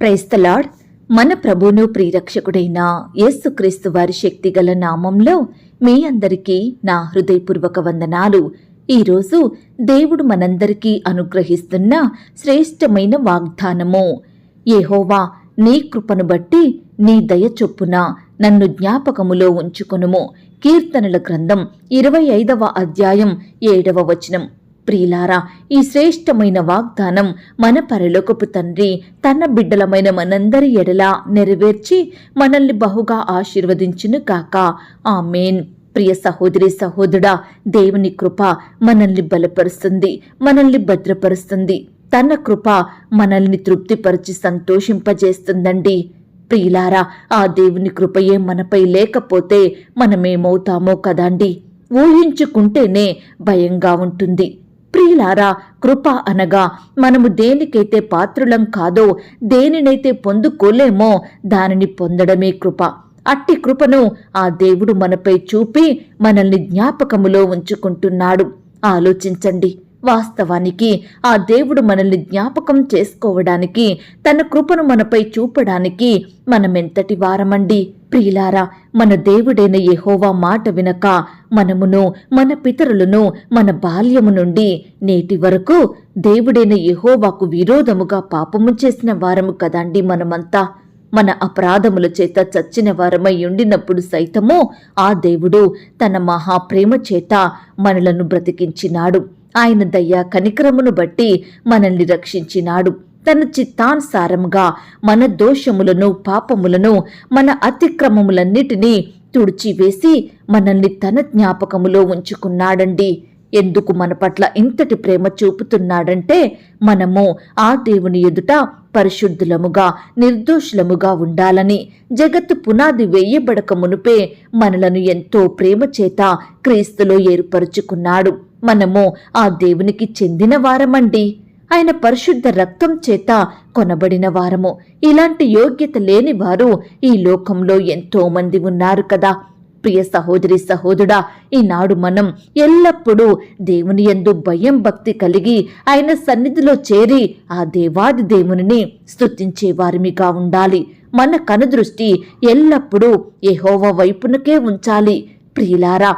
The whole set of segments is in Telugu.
క్రైస్తలాడ్ మన ప్రభును ప్రియరక్షకుడైన యేసుక్రీస్తు వారి శక్తిగల నామంలో మీ అందరికీ నా హృదయపూర్వక వందనాలు. ఈరోజు దేవుడు మనందరికీ అనుగ్రహిస్తున్న శ్రేష్టమైన వాగ్దానము. ఏహోవా నీ కృపను బట్టి నీ దయ చొప్పున నన్ను జ్ఞాపకములో ఉంచుకొనుము. కీర్తనల గ్రంథం ఇరవై ఐదవ అధ్యాయం ఏడవ వచనం. ప్రియులారా ఈ శ్రేష్టమైన వాగ్దానం మన పరలోకపు తండ్రి తన బిడ్డలమైన మనందరి ఎడలా నెరవేర్చి మనల్ని బహుగా ఆశీర్వదించును కాక ఆమెన్. ప్రియ సహోదరి సహోదరుడా దేవుని కృప మనల్ని బలపరుస్తుంది మనల్ని భద్రపరుస్తుంది. తన కృప మనల్ని తృప్తిపరిచి సంతోషింపజేస్తుందండి. ప్రియులారా ఆ దేవుని కృపయే మనపై లేకపోతే మనమేమవుతామో కదండి. ఊహించుకుంటేనే భయంగా ఉంటుంది. ప్రియులారా కృప అనగా మనము దేనికైతే పాత్రులం కాదో దేనినైతే పొందుకోలేమో దానిని పొందడమే కృప. అట్టి కృపను ఆ దేవుడు మనపై చూపి మనల్ని జ్ఞాపకములో ఉంచుకుంటున్నాడు. ఆలోచించండి. వాస్తవానికి ఆ దేవుడు మనల్ని జ్ఞాపకం చేసుకోవడానికి తన కృపను మనపై చూపడానికి మనమెంతటి వారమండి. ప్రియులారా మన దేవుడైన యహోవా మాట వినక మనమును మన పితరులను మన బాల్యము నుండి నేటి వరకు దేవుడైన యహోవాకు విరోధముగా పాపము చేసిన వారము కదండి మనమంతా. మన అపరాధముల చేత చచ్చిన వారమై ఉండినప్పుడు సైతము ఆ దేవుడు తన మహాప్రేమ చేత మనలను బ్రతికించినాడు. ఆయన దయ కనికరమును బట్టి మనల్ని రక్షించినాడు. తన చిత్తానుసారముగా మన దోషములను పాపములను మన అతిక్రమములన్నిటినీ తుడిచివేసి మనల్ని తన జ్ఞాపకములో ఉంచుకున్నాడండి. ఎందుకు మన పట్ల ఇంతటి ప్రేమ చూపుతున్నాడంటే మనము ఆ దేవుని ఎదుట పరిశుద్ధులముగా నిర్దోషులముగా ఉండాలని జగత్తు పునాది వేయబడక మునుపే మనలను ఎంతో ప్రేమ చేత క్రీస్తులో ఏర్పరుచుకున్నాడు. మనము ఆ దేవునికి చెందిన వారమండి. ఆయన పరిశుద్ధ రక్తం చేత కొనబడిన వారము. ఇలాంటి యోగ్యత లేని వారు ఈ లోకంలో ఎంతో మంది ఉన్నారు కదా. ప్రియ సహోదరి సహోదరుడా ఈనాడు మనం ఎల్లప్పుడూ దేవుని ఎందు భయం భక్తి కలిగి ఆయన సన్నిధిలో చేరి ఆ దేవాది దేవునిని స్తుతించే వారిమిగా ఉండాలి. మన కనుదృష్టి ఎల్లప్పుడూ ఎహోవ వైపునకే ఉంచాలి. ప్రియులారా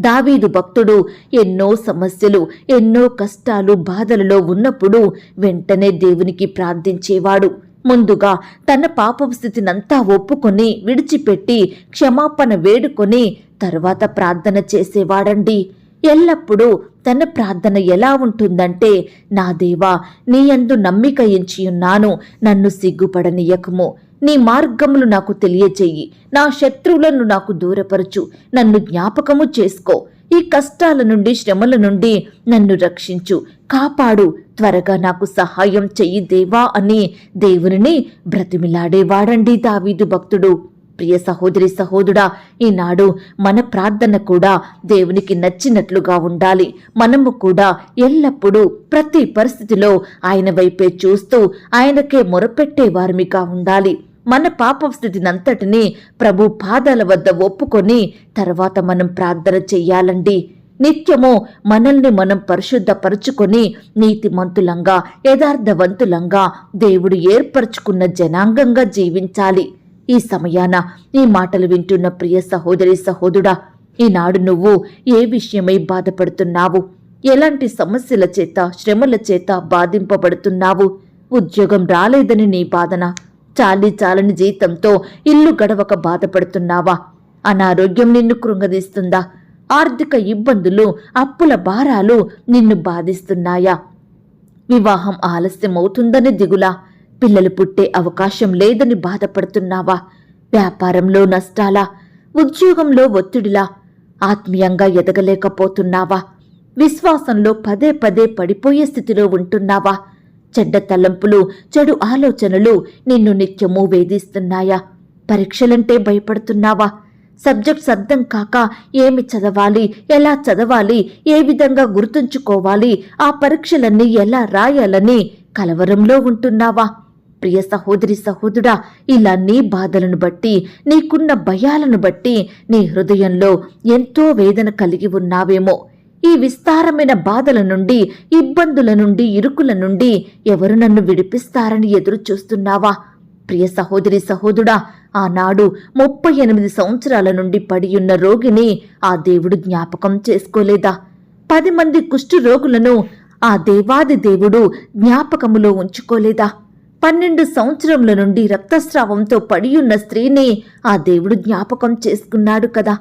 దావీదు భక్తుడు ఎన్నో సమస్యలు ఎన్నో కష్టాలు బాధలలో ఉన్నప్పుడు వెంటనే దేవునికి ప్రార్థించేవాడు. ముందుగా తన పాపం స్థితినంతా ఒప్పుకొని విడిచిపెట్టి క్షమాపణ వేడుకొని తర్వాత ప్రార్థన చేసేవాడండి. ఎల్లప్పుడూ తన ప్రార్థన ఎలా ఉంటుందంటే నా దేవా నీయందు నమ్మిక ఎంచియున్నాను నన్ను సిగ్గుపడనీయకము. నీ మార్గములు నాకు తెలియచేయి నా శత్రువులను నాకు దూరపరచు. నన్ను జ్ఞాపకము చేసుకో. ఈ కష్టాల నుండి శ్రమల నుండి నన్ను రక్షించు. కాపాడు. త్వరగా నాకు సహాయం చెయ్యి దేవా అని దేవునిని బ్రతిమిలాడేవాడండి దావీదు భక్తుడు. ప్రియ సహోదరి సహోదరుడా ఈనాడు మన ప్రార్థన కూడా దేవునికి నచ్చినట్లుగా ఉండాలి. మనము కూడా ఎల్లప్పుడూ ప్రతి పరిస్థితిలో ఆయన వైపే చూస్తూ ఆయనకే మొరపెట్టే వారిమిగా ఉండాలి. మన పాపం స్థితినంతటినీ ప్రభు పాదాల వద్ద ఒప్పుకొని తర్వాత మనం ప్రార్థన చెయ్యాలండి. నిత్యము మనల్ని మనం పరిశుద్ధపరుచుకొని నీతిమంతులంగా యథార్థవంతులంగా దేవుడు ఏర్పరచుకున్న జనాంగంగా జీవించాలి. ఈ సమయాన ఈ మాటలు వింటున్న ప్రియ సహోదరి సహోదుడా ఈనాడు నువ్వు ఏ విషయమై బాధపడుతున్నావు? ఎలాంటి సమస్యల చేత శ్రమల చేత బాధింపబడుతున్నావు? ఉద్యోగం రాలేదని నీ బాధన చాలి చాలని జీతంతో ఇల్లు గడవక బాధపడుతున్నావా? అనారోగ్యం నిన్ను కృంగదీస్తుందా? ఆర్థిక ఇబ్బందులు అప్పుల భారాలు నిన్ను బాధిస్తున్నాయా? వివాహం ఆలస్యమవుతుందని దిగులా? పిల్లలు పుట్టే అవకాశం లేదని బాధపడుతున్నావా? వ్యాపారంలో నష్టాలా? ఉద్యోగంలో ఒత్తిడిలా? ఆత్మీయంగా ఎదగలేకపోతున్నావా? విశ్వాసంలో పదే పదే పడిపోయే స్థితిలో ఉంటున్నావా? చెడ్డ తలంపులు చెడు ఆలోచనలు నిన్ను నిత్యము వేధిస్తున్నాయా? పరీక్షలంటే భయపడుతున్నావా? సబ్జెక్ట్స్ అర్థం కాక ఏమి చదవాలి ఎలా చదవాలి ఏ విధంగా గుర్తుంచుకోవాలి ఆ పరీక్షలన్నీ ఎలా రాయాలని కలవరంలో ఉంటున్నావా? ప్రియ సహోదరి సహోదరుడా ఇలా నీ బాధలను బట్టి నీకున్న భయాలను బట్టి నీ హృదయంలో ఎంతో వేదన కలిగి ఉన్నావేమో. ఈ విస్తారమైన బాధల నుండి ఇబ్బందుల నుండి ఇరుకుల నుండి ఎవరు నన్ను విడిపిస్తారని ఎదురు చూస్తున్నావా ప్రియ సహోదరి సహోదుడా ఆనాడు ముప్పై ఎనిమిది సంవత్సరాల నుండి పడియున్న రోగిని ఆ దేవుడు జ్ఞాపకం చేసుకోలేదా? పది మంది కుష్టు రోగులను ఆ దేవాది దేవుడు జ్ఞాపకములో ఉంచుకోలేదా? పన్నెండు సంవత్సరముల నుండి రక్తస్రావంతో పడియున్న స్త్రీని ఆ దేవుడు జ్ఞాపకం చేసుకున్నాడు కదా?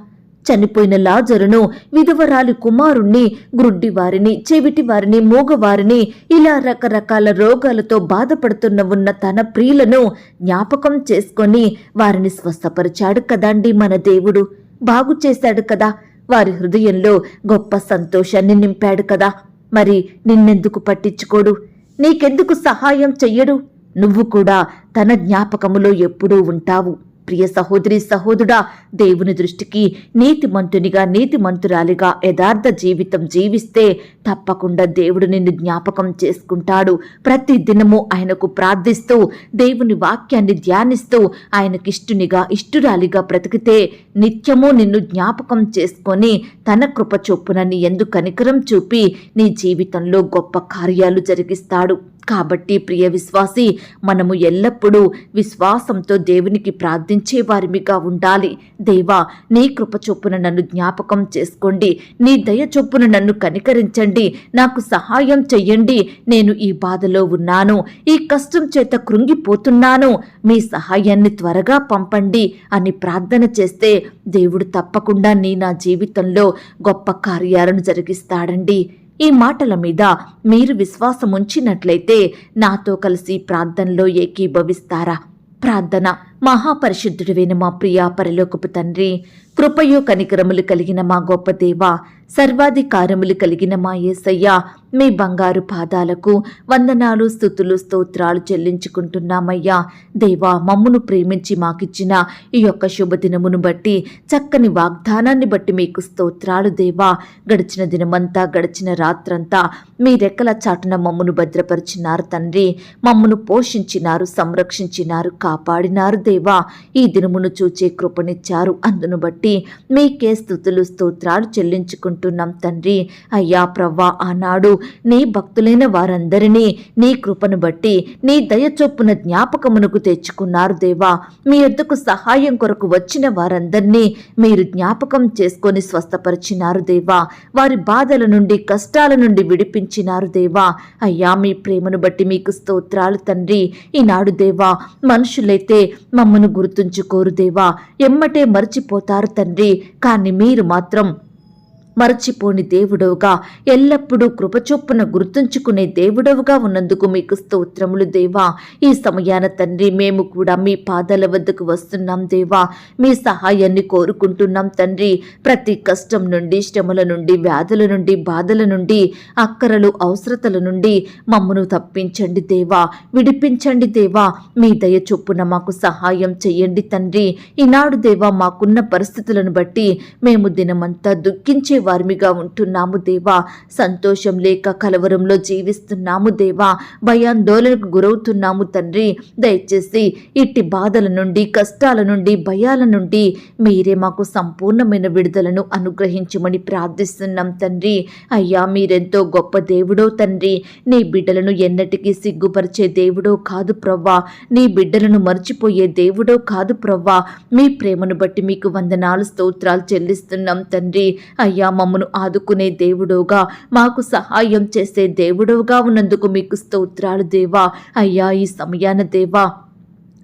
చనిపోయిన లాజరును విధవరాలి కుమారుణ్ణి గ్రుడ్డివారిని వారిని చెవిటి వారిని మూగవారిని ఇలా రకరకాల రోగాలతో బాధపడుతున్న ఉన్న తన ప్రియులను జ్ఞాపకం చేసుకొని వారిని స్వస్థపరిచాడు కదండి మన దేవుడు. బాగు చేశాడు కదా. వారి హృదయంలో గొప్ప సంతోషాన్ని నింపాడు కదా. మరి నిన్నెందుకు పట్టించుకోడు? నీకెందుకు సహాయం చెయ్యడు? నువ్వు కూడా తన జ్ఞాపకములో ఎప్పుడూ ఉంటావు. ప్రియ సహోదరి సహోదరుడా దేవుని దృష్టికి నీతిమంతునిగా నీతిమంతురాలిగా యథార్థ జీవితం జీవిస్తే తప్పకుండా దేవుడు నిన్ను జ్ఞాపకం చేసుకుంటాడు. ప్రతి దినము ఆయనకు ప్రార్థిస్తూ దేవుని వాక్యాన్ని ధ్యానిస్తూ ఆయనకిష్టునిగా ఇష్టురాలిగా బ్రతికితే నిత్యము నిన్ను జ్ఞాపకం చేసుకొని తన కృప చొప్పున నీ ఎందు కనికరం చూపి నీ జీవితంలో గొప్ప కార్యాలు జరిగిస్తాడు. కాబట్టి ప్రియ విశ్వాసి మనము ఎల్లప్పుడూ విశ్వాసంతో దేవునికి ప్రార్థించే వారిమిగా ఉండాలి. దేవా నీ కృప చొప్పున నన్ను జ్ఞాపకం చేసుకోండి. నీ దయ చొప్పున నన్ను కనికరించండి. నాకు సహాయం చెయ్యండి. నేను ఈ బాధలో ఉన్నాను. ఈ కష్టం చేత కృంగిపోతున్నాను. మీ సహాయాన్ని త్వరగా పంపండి అని ప్రార్థన చేస్తే దేవుడు తప్పకుండా నీ నా జీవితంలో గొప్ప కార్యాలను జరిగిస్తాడండి. ఈ మాటల మీద మీరు విశ్వాసం ఉంచినట్లయితే నాతో కలిసి ప్రార్థనలో ఏకీభవిస్తారా? ప్రార్థన. మహాపరిశుద్ధుడివైన మా ప్రియా పరలోకపు తండ్రి కృపయు కనికరములు కలిగిన మా గొప్ప దేవ సర్వాధికారములు కలిగిన మా యేసయ్య మీ బంగారు పాదాలకు వందనాలు స్థుతులు స్తోత్రాలు చెల్లించుకుంటున్నామయ్యా. దేవా మమ్మును ప్రేమించి మాకిచ్చిన ఈ యొక్క శుభదినమును బట్టి చక్కని వాగ్దానాన్ని బట్టి మీకు స్తోత్రాలు దేవా. గడిచిన దినమంతా గడిచిన రాత్రంతా మీ రెక్కల చాటున మమ్మును భద్రపరిచినారు తండ్రి. మమ్మును పోషించినారు సంరక్షించినారు కాపాడినారు దేవా. ఈ దినమును చూచే కృపనిచ్చారు. అందును బట్టి మీకే స్థుతులు స్తోత్రాలు చెల్లించుకుంటున్నాం తండ్రి. అయ్యా ప్రవ్వా ఆనాడు నీ భక్తులైన వారందరినీ నీ కృపను బట్టి నీ దయ చొప్పున జ్ఞాపకమునకు తెచ్చుకున్నారు దేవా. మీ యొద్దకు సహాయం కొరకు వచ్చిన వారందరినీ మీరు జ్ఞాపకం చేసుకొని స్వస్థపరిచినారు దేవా. వారి బాధల నుండి కష్టాల నుండి విడిపించినారు దేవా. అయ్యా మీ ప్రేమను బట్టి మీకు స్తోత్రాలు తండ్రి. ఈనాడు దేవా మనుషులైతే మమ్మను గుర్తుంచుకోరు దేవా. ఎమ్మటే మర్చిపోతారు తండ్రి కానీ మీరు మాత్రం మరచిపోని దేవుడవుగా. ఎల్లప్పుడూ కృపచొప్పున గుర్తుంచుకునే దేవుడవుగా ఉన్నందుకు మీకు స్తోత్రములు దేవా. ఈ సమయాన తండ్రి మేము కూడా మీ పాదాల వద్దకు వస్తున్నాం దేవా. మీ సహాయాన్ని కోరుకుంటున్నాం తండ్రి. ప్రతి కష్టం నుండి శ్రమల నుండి వ్యాధుల నుండి బాధల నుండి అక్కరలు అవసరతల నుండి మమ్మను తప్పించండి దేవా. విడిపించండి దేవా. మీ దయ చొప్పున మాకు సహాయం చెయ్యండి తండ్రి. ఈనాడు దేవా మాకున్న పరిస్థితులను బట్టి మేము దినమంతా దుఃఖించే వారిమిగా ఉంటున్నాము దేవా. సంతోషం లేక కలవరంలో జీవిస్తున్నాము దేవా. భయాందోళనకు గురవుతున్నాము తండ్రి. దయచేసి ఇట్టి బాధల నుండి కష్టాల నుండి భయాల నుండి మీరే మాకు సంపూర్ణమైన విడుదలను అనుగ్రహించమని ప్రార్థిస్తున్నాం తండ్రి. అయ్యా మీరెంతో గొప్ప దేవుడో తండ్రి. నీ బిడ్డలను ఎన్నటికీ సిగ్గుపరిచే దేవుడో కాదు ప్రవ్వా. నీ బిడ్డలను మర్చిపోయే దేవుడో కాదు ప్రవ్వా. మీ ప్రేమను బట్టి మీకు వందనాలు స్తోత్రాలు చెల్లిస్తున్నాం తండ్రి. అయ్యా మమ్మను ఆదుకునే దేవుడోగా మాకు సహాయం చేసే దేవుడోగా ఉన్నందుకు మీకు స్తోత్రాలు దేవా. అయ్యా ఈ సమయాన దేవా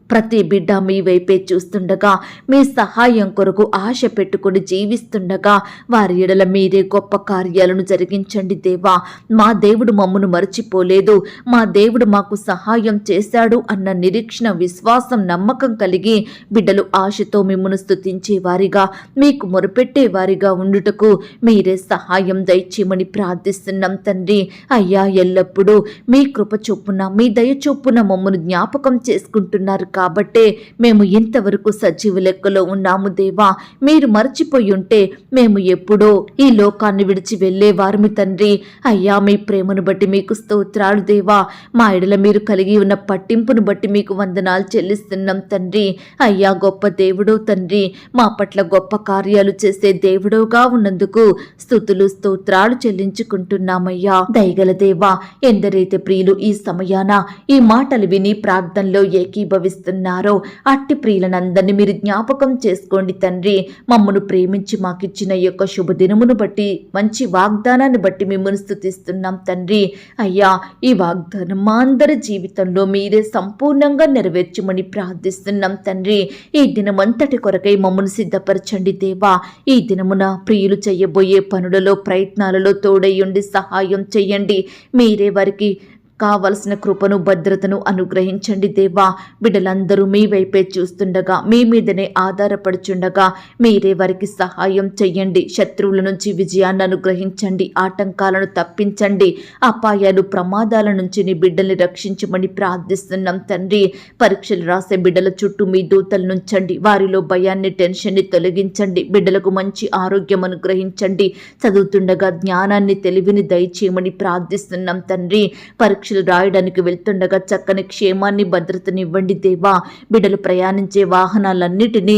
ప్రతి బిడ్డ మీ వైపే చూస్తుండగా మీ సహాయం కొరకు ఆశ పెట్టుకుని జీవిస్తుండగా వారి ఎడల మీరే గొప్ప కార్యాలను జరిగించండి దేవా. మా దేవుడు మమ్మను మరచిపోలేదు. మా దేవుడు మాకు సహాయం చేశాడు అన్న నిరీక్షణ విశ్వాసం నమ్మకం కలిగి బిడ్డలు ఆశతో మిమ్మను స్తుతించే వారిగా మీకు మొరపెట్టే వారిగా ఉండుటకు మీరే సహాయం దయచేయమని ప్రార్థిస్తున్నాం తండ్రి. అయ్యా ఎల్లప్పుడూ మీ కృప చొప్పున మీ దయ చొప్పున మమ్మను జ్ఞాపకం చేసుకుంటున్నారు కాబట్టే మేము ఇంతవరకు సజీవ లెక్కలో ఉన్నాము దేవా. మీరు మర్చిపోయి ఉంటే మేము ఎప్పుడో ఈ లోకాన్ని విడిచి వెళ్ళేవారు తండ్రి. అయ్యా మీ ప్రేమను బట్టి మీకు స్తోత్రాలు దేవా. మా ఎడల మీరు కలిగి ఉన్న పట్టింపును బట్టి మీకు వందనాలు చెల్లిస్తున్నాం తండ్రి. అయ్యా గొప్ప దేవుడో తండ్రి. మా పట్ల గొప్ప కార్యాలు చేసే దేవుడోగా ఉన్నందుకు స్థుతులు స్తోత్రాలు చెల్లించుకుంటున్నామయ్యా. దయగల దేవా ఎందరైతే ప్రియులు ఈ సమయాన ఈ మాటలు విని ప్రార్థనలో ఏకీభవిస్తున్నారో అట్టి ప్రియులనందరినీ మీరు జ్ఞాపకం చేసుకోండి తండ్రి. మమ్మను ప్రేమించి మాకిచ్చిన ఈ యొక్క శుభదినమును బట్టి మంచి వాగ్దానాన్ని బట్టి మిమ్మల్ని స్థుతిస్తున్నాం తండ్రి. అయ్యా ఈ వాగ్దానం మా అందరి జీవితంలో మీరే సంపూర్ణంగా నెరవేర్చమని ప్రార్థిస్తున్నాం తండ్రి. ఈ దినమంతటి కొరకై మమ్మల్ని సిద్ధపరచండి దేవా. ఈ దినమున ప్రియులు చేయబోయే పనులలో ప్రయత్నాలలో తోడయ్యుండి సహాయం చెయ్యండి మీరే వారికి కావలసిన కృపను భద్రతను అనుగ్రహించండి దేవా. బిడ్డలందరూ మీ వైపే చూస్తుండగా మీ మీదనే ఆధారపడుచుండగా మీరే వారికి సహాయం చెయ్యండి. శత్రువుల నుంచి విజయాన్ని అనుగ్రహించండి ఆటంకాలను తప్పించండి. అపాయాలు ప్రమాదాల నుంచి నీ బిడ్డల్ని రక్షించమని ప్రార్థిస్తున్నాం తండ్రి. పరీక్షలు రాసే బిడ్డల చుట్టూ మీ దూతలు నుంచండి వారిలో భయాన్ని టెన్షన్ని తొలగించండి. బిడ్డలకు మంచి ఆరోగ్యం అనుగ్రహించండి. చదువుతుండగా జ్ఞానాన్ని తెలివిని దయచేయమని ప్రార్థిస్తున్నాం తండ్రి. పరీక్ష సాక్షులు రాయడానికి వెళ్తుండగా చక్కని క్షేమాన్ని భద్రతనివ్వండి దేవా. బిడ్డలు ప్రయాణించే వాహనాలన్నిటినీ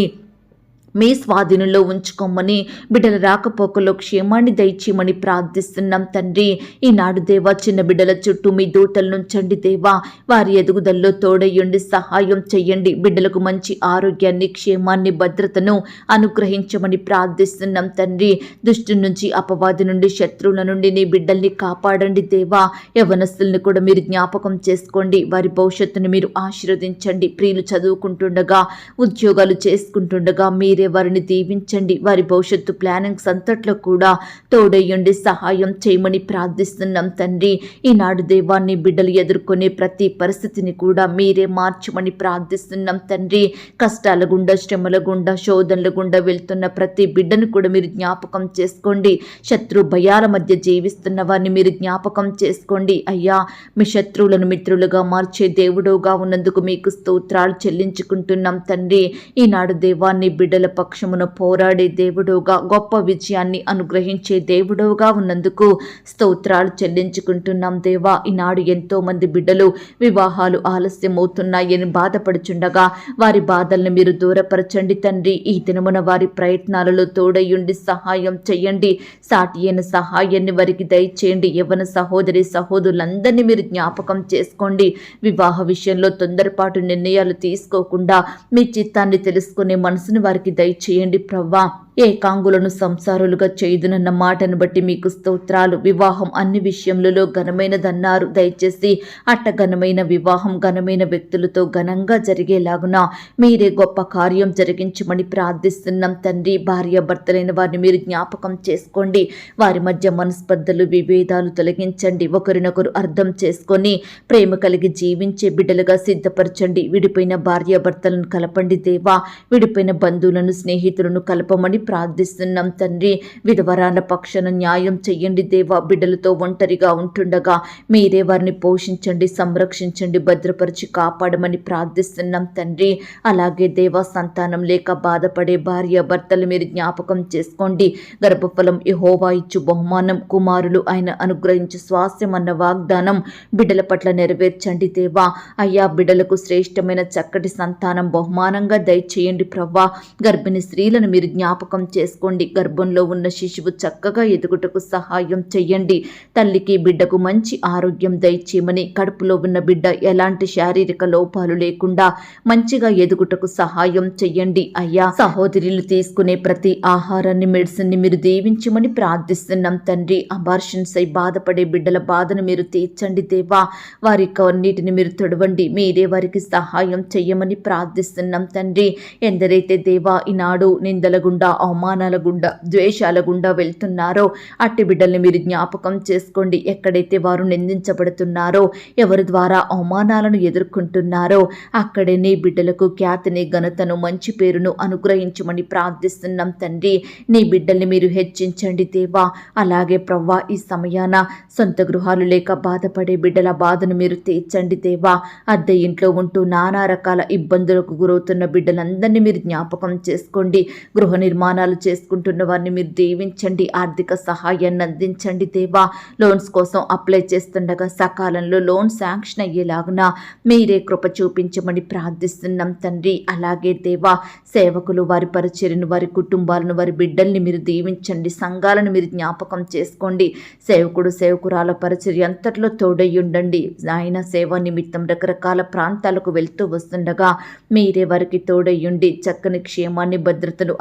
మీ స్వాధీనంలో ఉంచుకోమని బిడ్డల రాకపోకలో క్షేమాన్ని దయచేయమని ప్రార్థిస్తున్నాం తండ్రి. ఈనాడు దేవా చిన్న బిడ్డల చుట్టూ మీ దూతలు నుంచండి దేవా వారి ఎదుగుదల్లో తోడయ్యండి సహాయం చెయ్యండి. బిడ్డలకు మంచి ఆరోగ్యాన్ని క్షేమాన్ని భద్రతను అనుగ్రహించమని ప్రార్థిస్తున్నాం తండ్రి. దుష్టి నుంచి అపవాది నుండి శత్రువుల నుండి నీ బిడ్డల్ని కాపాడండి దేవా. యవనస్తుల్ని కూడా మీరు జ్ఞాపకం చేసుకోండి. వారి భవిష్యత్తును మీరు ఆశీర్వదించండి. ప్రియులు చదువుకుంటుండగా ఉద్యోగాలు చేసుకుంటుండగా మీరే వారిని దీవించండి. వారి భవిష్యత్తు ప్లానింగ్స్ అంతట్లో కూడా తోడయ్యండి సహాయం చేయమని ప్రార్థిస్తున్నాం తండ్రి. ఈనాడు దేవాన్ని బిడ్డలు ఎదుర్కొనే ప్రతి పరిస్థితిని కూడా మీరే మార్చమని ప్రార్థిస్తున్నాం తండ్రి. కష్టాల గుండా శ్రమల గుండా శోధనల గుండా వెళ్తున్న ప్రతి బిడ్డను కూడా మీరు జ్ఞాపకం చేసుకోండి. శత్రు భయాల మధ్య జీవిస్తున్న వారిని మీరు జ్ఞాపకం చేసుకోండి. అయ్యా మీ శత్రువులను మిత్రులుగా మార్చే దేవుడుగా ఉన్నందుకు మీకు స్తోత్రాలు చెల్లించుకుంటున్నాం తండ్రి. ఈనాడు దేవాన్ని బిడ్డల పక్షమున పోరాడే దేవుడుగా గొప్ప విజయాన్ని అనుగ్రహించే దేవుడుగా ఉన్నందుకు స్తోత్రాలు చెల్లించుకుంటున్నాం దేవా. ఈనాడు ఎంతో మంది బిడ్డలు వివాహాలు ఆలస్యమవుతున్నాయని బాధపడుచుండగా వారి బాధల్ని మీరు దూరపరచండి తండ్రి. ఈ దినమున వారి ప్రయత్నాలలో తోడయుండి సహాయం చేయండి సాటి అయిన సహాయాన్ని వారికి దయచేయండి. యవన సహోదరి సహోదరులందరినీ మీరు జ్ఞాపకం చేసుకోండి. వివాహ విషయంలో తొందరపాటు నిర్ణయాలు తీసుకోకుండా మీ చిత్తాన్ని తెలుసుకునే మనసును వారికి దయచేయండి ప్రవ్వా. ఏకాంగులను సంసారులుగా చేయుదునన్న మాటను బట్టి మీకు స్తోత్రాలు. వివాహం అన్ని విషయములలో ఘనమైనదన్నారు. దయచేసి అట్ట ఘనమైన వివాహం ఘనమైన వ్యక్తులతో ఘనంగా జరిగేలాగున. మీరే గొప్ప కార్యం జరిగించమని ప్రార్థిస్తున్నాం తండ్రి. భార్యాభర్తలైన వారిని మీరు జ్ఞాపకం చేసుకోండి. వారి మధ్య మనస్పర్ధలు విభేదాలు తొలగించండి. ఒకరినొకరు అర్థం చేసుకొని ప్రేమ కలిగి జీవించే బిడ్డలుగా సిద్ధపరచండి. విడిపోయిన భార్యాభర్తలను కలపండి దేవా. విడిపోయిన బంధువులను స్నేహితులను కలపమని ప్రార్థిస్తున్నాం తండ్రి. విధవరాల పక్షాన న్యాయం చెయ్యండి దేవా. బిడ్డలతో ఒంటరిగా ఉంటుండగా మీరే వారిని పోషించండి సంరక్షించండి భద్రపరిచి కాపాడమని ప్రార్థిస్తున్నాం తండ్రి. అలాగే దేవా సంతానం లేక బాధపడే భార్య భర్తలు మీరు జ్ఞాపకం చేసుకోండి. గర్భఫలం యహోవా ఇచ్చు బహుమానం. కుమారులు ఆయన అనుగ్రహించు స్వాస్థ్యం అన్న వాగ్దానం బిడ్డల పట్ల నెరవేర్చండి దేవా. అయ్యా బిడ్డలకు శ్రేష్టమైన చక్కటి సంతానం బహుమానంగా దయచేయండి ప్రవ్వా. గర్భిణీ స్త్రీలను మీరు జ్ఞాపకం చేసుకోండి. గర్భంలో ఉన్న శిశువు చక్కగా ఎదుగుటకు సహాయం చెయ్యండి. తల్లికి బిడ్డకు మంచి ఆరోగ్యం దయచేయమని కడుపులో ఉన్న బిడ్డ ఎలాంటి శారీరక లోపాలు లేకుండా మంచిగా ఎదుగుటకు సహాయం చెయ్యండి. అయ్యా సహోదరులు తీసుకునే ప్రతి ఆహారాన్ని మెడిసిన్ని మీరు దీవించమని ప్రార్థిస్తున్నాం తండ్రి. అబార్షన్స్ అయి బాధపడే బిడ్డల బాధను మీరు తీర్చండి దేవా. వారి కన్నీటిని మీరు తొడవండి. మీరే వారికి సహాయం చెయ్యమని ప్రార్థిస్తున్నాం తండ్రి. ఎందరైతే దేవా ఈనాడు నిందల గుండా అవమానాల గుండా ద్వేషాల గుండా వెళ్తున్నారో? అట్టి బిడ్డల్ని మీరు జ్ఞాపకం చేసుకోండి. ఎక్కడైతే వారు నిందించబడుతున్నారో ఎవరి ద్వారా అవమానాలను ఎదుర్కొంటున్నారో అక్కడే నీ బిడ్డలకు ఖ్యాతిని ఘనతను మంచి పేరును అనుగ్రహించమని ప్రార్థిస్తున్నాం తండ్రి. నీ బిడ్డల్ని మీరు హెచ్చించండి దేవా. అలాగే ప్రవ్వా ఈ సమయాన సొంత గృహాలు లేక బాధపడే బిడ్డల బాధను మీరు తీర్చండి దేవా. అద్దె ఇంట్లో ఉంటూ నానా రకాల ఇబ్బందులకు గురవుతున్న బిడ్డలందరినీ మీరు జ్ఞాపకం చేసుకోండి. గృహ అవమానాలు చేసుకుంటున్న వారిని మీరు దీవించండి ఆర్థిక సహాయాన్ని అందించండి దేవా. లోన్స్ కోసం అప్లై చేస్తుండగా సకాలంలో లోన్ శాంక్షన్ అయ్యేలాగున మీరే కృప చూపించమని ప్రార్థిస్తున్నాం తండ్రి. అలాగే దేవా సేవకులు వారి పరిచర్యను వారి కుటుంబాలను వారి బిడ్డల్ని మీరు దీవించండి సంఘాలను మీరు జ్ఞాపకం చేసుకోండి. సేవకుడు సేవకురాల పరిచర్య అంతట్లో తోడై ఉండండి. ఆయన సేవ నిమిత్తం రకరకాల ప్రాంతాలకు వెళ్తూ వస్తుండగా మీరే వారికి తోడయ్యుండి చక్కని క్షేమాన్ని భద్రతను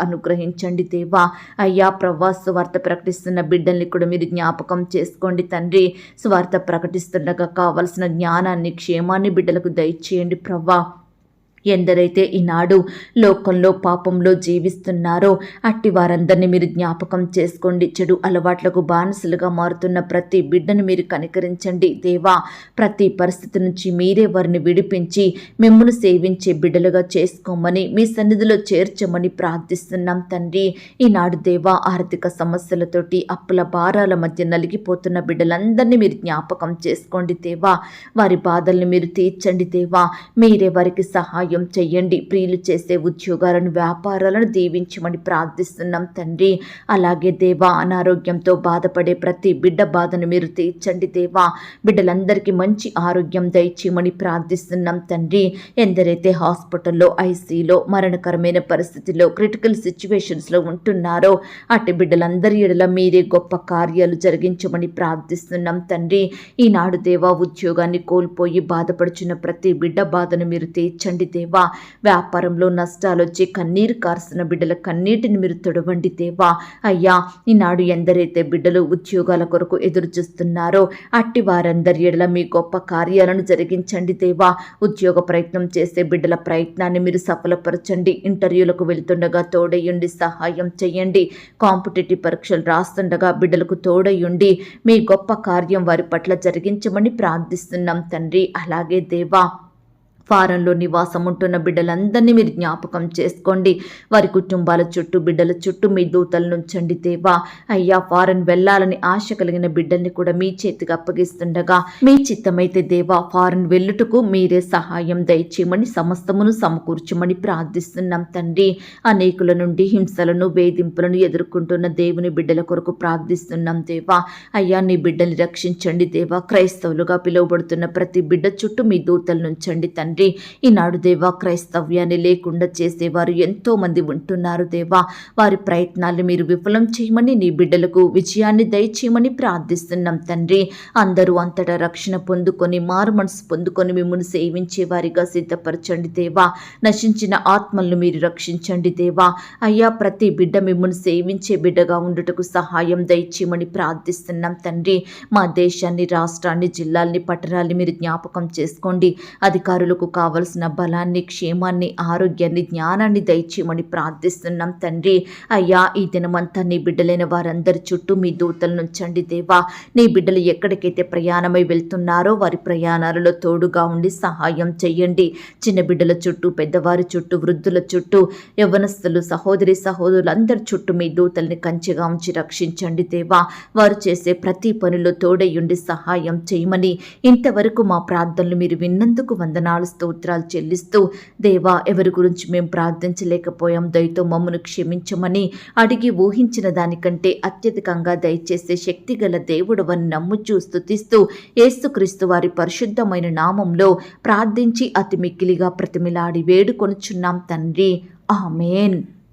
కరుణించండి దేవా. అయ్యా ప్రవ్వా స్వార్థ ప్రకటిస్తున్న బిడ్డల్ని కూడా మీరు జ్ఞాపకం చేసుకోండి తండ్రి. స్వార్థ ప్రకటిస్తుండగా కావలసిన జ్ఞానాన్ని క్షేమాన్ని బిడ్డలకు దయచేయండి ప్రవ్వా ఎందరైతే ఈనాడు లోకంలో పాపంలో జీవిస్తున్నారో అట్టి వారందరినీ మీరు జ్ఞాపకం చేసుకోండి. చెడు అలవాట్లకు బానిసలుగా మారుతున్న ప్రతి బిడ్డను మీరు కనికరించండి. దేవా ప్రతి పరిస్థితి నుంచి మీరే వారిని విడిపించి మిమ్మల్ని సేవించే బిడ్డలుగా చేసుకోమని మీ సన్నిధిలో చేర్చమని ప్రార్థిస్తున్నాం తండ్రి. ఈనాడు దేవా ఆర్థిక సమస్యలతోటి అప్పుల భారాల మధ్య నలిగిపోతున్న బిడ్డలందరినీ మీరు జ్ఞాపకం చేసుకోండి దేవా. వారి బాధల్ని మీరు తీర్చండి దేవా. మీరే వారికి సహాయం సహాయం చెయ్యండి. ప్రియులు చేసే ఉద్యోగాలను వ్యాపారాలను దీవించమని ప్రార్థిస్తున్నాం తండ్రి. అలాగే దేవా అనారోగ్యంతో బాధపడే ప్రతి బిడ్డ బాధను మీరు తీర్చండి దేవా. బిడ్డలందరికీ మంచి ఆరోగ్యం దయచేయమని ప్రార్థిస్తున్నాం తండ్రి. ఎందరైతే హాస్పిటల్లో ఐసీలో మరణకరమైన పరిస్థితిలో క్రిటికల్ సిచ్యువేషన్స్లో ఉంటున్నారో అటు బిడ్డలందరి ఎడల మీరే గొప్ప కార్యాలు జరిగించమని ప్రార్థిస్తున్నాం తండ్రి. ఈనాడు దేవా ఉద్యోగాన్ని కోల్పోయి బాధపడుచున్న ప్రతి బిడ్డ బాధను మీరు తీర్చండి దేవా. దేవా. వ్యాపారంలో నష్టాలు వచ్చి కన్నీరు కారుస్తున్న బిడ్డల కన్నీటిని మీరు తొడవండి దేవా. అయ్యా ఈనాడు ఎందరైతే బిడ్డలు ఉద్యోగాల కొరకు ఎదురు చూస్తున్నారో అట్టి వారందరి ఎడల మీ గొప్ప కార్యాలను జరిగించండి దేవా. ఉద్యోగ ప్రయత్నం చేసే బిడ్డల ప్రయత్నాన్ని మీరు సఫలపరచండి. ఇంటర్వ్యూలకు వెళ్తుండగా తోడయ్యుండి సహాయం చేయండి కాంపిటేటివ్ పరీక్షలు రాస్తుండగా బిడ్డలకు తోడయ్యుండి మీ గొప్ప కార్యం వారి పట్ల జరిగించమని ప్రార్థిస్తున్నాం తండ్రి. అలాగే దేవా. ఫారంలో నివాసం ఉంటున్న బిడ్డలందరినీ మీరు జ్ఞాపకం చేసుకోండి. వారి కుటుంబాల చుట్టూ బిడ్డల చుట్టూ మీ దూతలు నుంచండి దేవా అయ్యా ఫారెన్ వెళ్ళాలని ఆశ కలిగిన బిడ్డల్ని కూడా మీ చేతికి అప్పగిస్తుండగా మీ చిత్తమైతే దేవా ఫారెన్ వెళ్ళుటకు మీరే సహాయం దయచేయమని సమస్తమును సమకూర్చమని ప్రార్థిస్తున్నాం తండ్రి. అనేకుల నుండి హింసలను వేధింపులను ఎదుర్కొంటున్న దేవుని బిడ్డల కొరకు ప్రార్థిస్తున్నాం దేవా. అయ్యా నీ బిడ్డల్ని రక్షించండి దేవా. క్రైస్తవులుగా పిలువబడుతున్న ప్రతి బిడ్డ చుట్టూ మీ దూతలు నుంచండి తండ్రి. తండ్రి ఈనాడు దేవా క్రైస్తవ్యాన్ని లేకుండా చేసేవారు ఎంతో మంది ఉంటున్నారు దేవా. వారి ప్రయత్నాలు మీరు విఫలం చేయమని నీ బిడ్డలకు విజయాన్ని దయచేయమని ప్రార్థిస్తున్నాం తండ్రి. అందరూ అంతటా రక్షణ పొందుకొని మారు మనసు పొందుకొని మిమ్మల్ని సేవించే వారిగా సిద్ధపరచండి దేవా. నశించిన ఆత్మలను మీరు రక్షించండి దేవా. అయ్యా ప్రతి బిడ్డ మిమ్మల్ని సేవించే బిడ్డగా ఉండుటకు సహాయం దయచేయమని ప్రార్థిస్తున్నాం తండ్రి. మా దేశాన్ని రాష్ట్రాన్ని జిల్లాల్ని పట్టణాల్ని మీరు జ్ఞాపకం చేసుకోండి. అధికారులకు బిడ్డలకు కావలసిన బలాన్ని క్షేమాన్ని ఆరోగ్యాన్ని జ్ఞానాన్ని దయచేయమని ప్రార్థిస్తున్నాం తండ్రి. అయ్యా ఈ దినమంతా నీ బిడ్డలైన వారందరి చుట్టూ మీ దూతలను నుంచండి దేవా. నీ బిడ్డలు ఎక్కడికైతే ప్రయాణమై వెళ్తున్నారో వారి ప్రయాణాలలో తోడుగా ఉండి సహాయం చెయ్యండి. చిన్న బిడ్డల చుట్టూ పెద్దవారి చుట్టూ వృద్ధుల చుట్టూ యవనస్తులు సహోదరి సహోదరులందరి చుట్టూ మీ దూతల్ని కంచెగా ఉంచి రక్షించండి దేవా. వారు చేసే ప్రతి పనిలో తోడయ్యుండి సహాయం చేయమని ఇంతవరకు మా ప్రార్థనలు మీరు విన్నందుకు వందనాలు స్తోత్రాలు చెల్లిస్తూ దేవా ఎవరి గురించి మేము ప్రార్థించలేకపోయాం. దయతో మమ్మను క్షమించమని అడిగి ఊహించిన దానికంటే అత్యధికంగా దయచేసే శక్తిగల దేవుడు అని నమ్ముచూ స్థుతిస్తూ ఏసుక్రీస్తు వారి పరిశుద్ధమైన నామంలో ప్రార్థించి అతి మిక్కిలిగా ప్రతిమిలాడి వేడుకొనుచున్నాం తండ్రి. ఆమెన్.